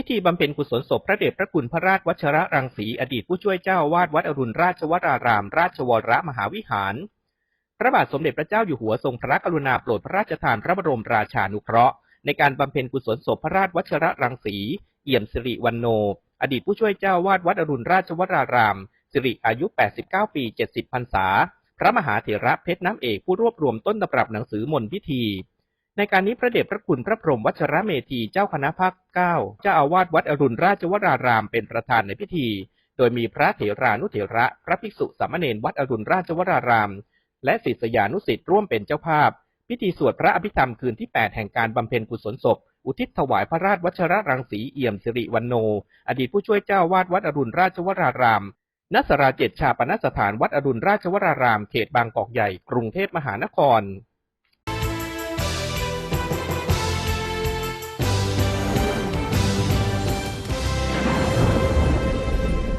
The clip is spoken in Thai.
พิธีบำเพ็ญกุศลศพพระเดชพระคุณพระราชวัชระรังสีอดีตผู้ช่วยเจ้าวาดวัดอรุณราชวราราม ราชวรมหาวิหาร พระบาทสมเด็จพระเจ้าอยู่หัวทรงพระกรุณาโปรดพระราชทานพระบรมราชานุเคราะห์ ในการบำเพ็ญกุศลศพพระราชวัชระรังสี เอี่ยมสิริวันโน อดีตผู้ช่วยเจ้าวาดวัดอรุณราชวราราม สิริอายุ 89 ปี 70 พรรษา พระมหาเถระเพชรน้ำเอกผู้รวบรวมต้นตำรับหนังสือมนต์พิธี ในการนี้พระเดชพระคุณพระพรหมวัชระเมธีเจ้าคณะภาคเก้าเจ้าอาวาสวัดอรุณราชวรารามเป็นประธานในพิธี โดยมีพระเถรานุเถระ พระภิกษุสามเณรวัดอรุณราชวราราม และศิษยานุศิษย์ร่วมเป็นเจ้าภาพ พิธีสวดพระอภิธรรมคืนที่ 8 แห่งการบำเพ็ญกุศลศพ อุทิศถวายพระราชวัชรรังสีเอี่ยมสิริวันโน อดีตผู้ช่วยเจ้าวาดวัดอรุณราชวรารามณสราเจ็ดชาปนสถานวัดอรุณราชวราราม เขตบางกอกใหญ่ กรุงเทพมหานคร